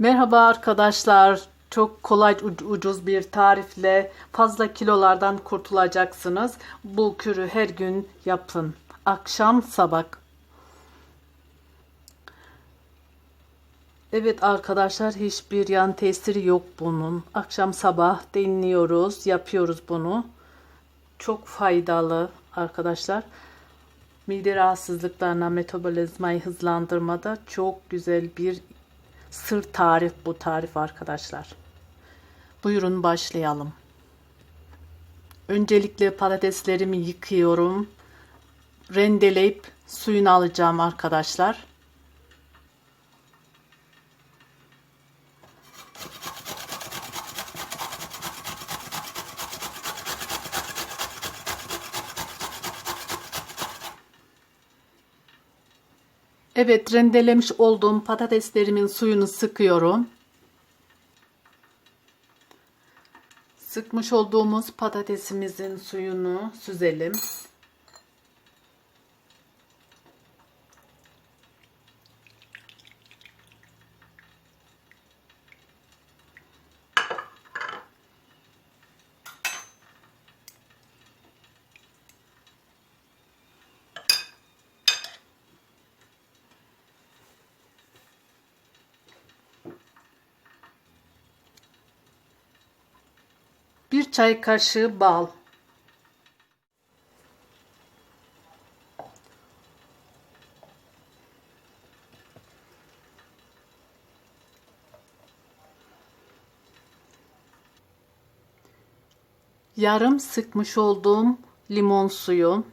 Merhaba arkadaşlar. Çok kolay ucuz bir tarifle fazla kilolardan kurtulacaksınız. Bu kürü her gün yapın. Akşam sabah. Evet arkadaşlar hiçbir yan tesiri yok bunun. Akşam sabah dinliyoruz, yapıyoruz bunu. Çok faydalı arkadaşlar. Mide rahatsızlıklarına, metabolizmayı hızlandırmada çok güzel bir sır tarif bu tarif arkadaşlar. Buyurun başlayalım. Öncelikle patateslerimi yıkıyorum. Rendeleyip suyunu alacağım arkadaşlar. Evet rendelemiş olduğum patateslerimin suyunu sıkıyorum. Sıkmış olduğumuz patatesimizin suyunu süzelim. Bir çay kaşığı bal. Yarım sıkmış olduğum limon suyu.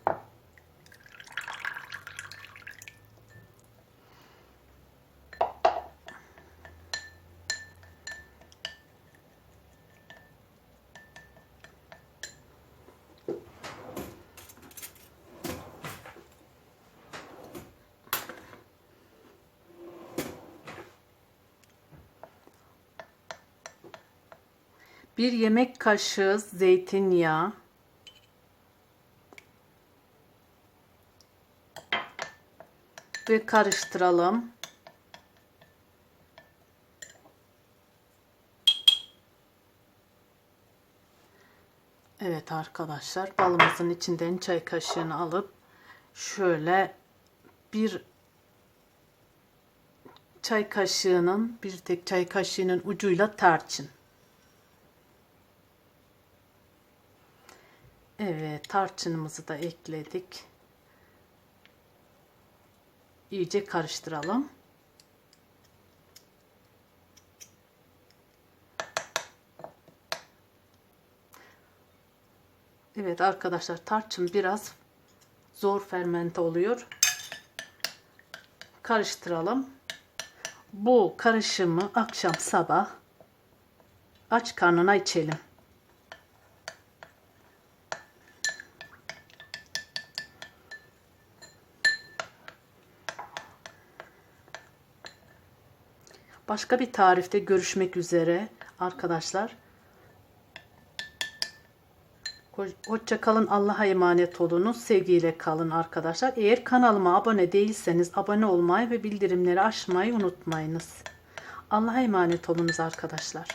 Bir yemek kaşığı zeytinyağı. Ve karıştıralım. Evet arkadaşlar balımızın içinden çay kaşığını alıp şöyle bir çay kaşığının bir tek çay kaşığının ucuyla tarçın. Evet, tarçınımızı da ekledik. İyice karıştıralım. Evet arkadaşlar tarçın biraz zor fermente oluyor. Karıştıralım. Bu karışımı akşam sabah aç karnına içelim. Başka bir tarifte görüşmek üzere arkadaşlar. Hoşça kalın. Allah'a emanet olunuz. Sevgiyle kalın arkadaşlar. Eğer kanalıma abone değilseniz abone olmayı ve bildirimleri açmayı unutmayınız. Allah'a emanet olunuz arkadaşlar.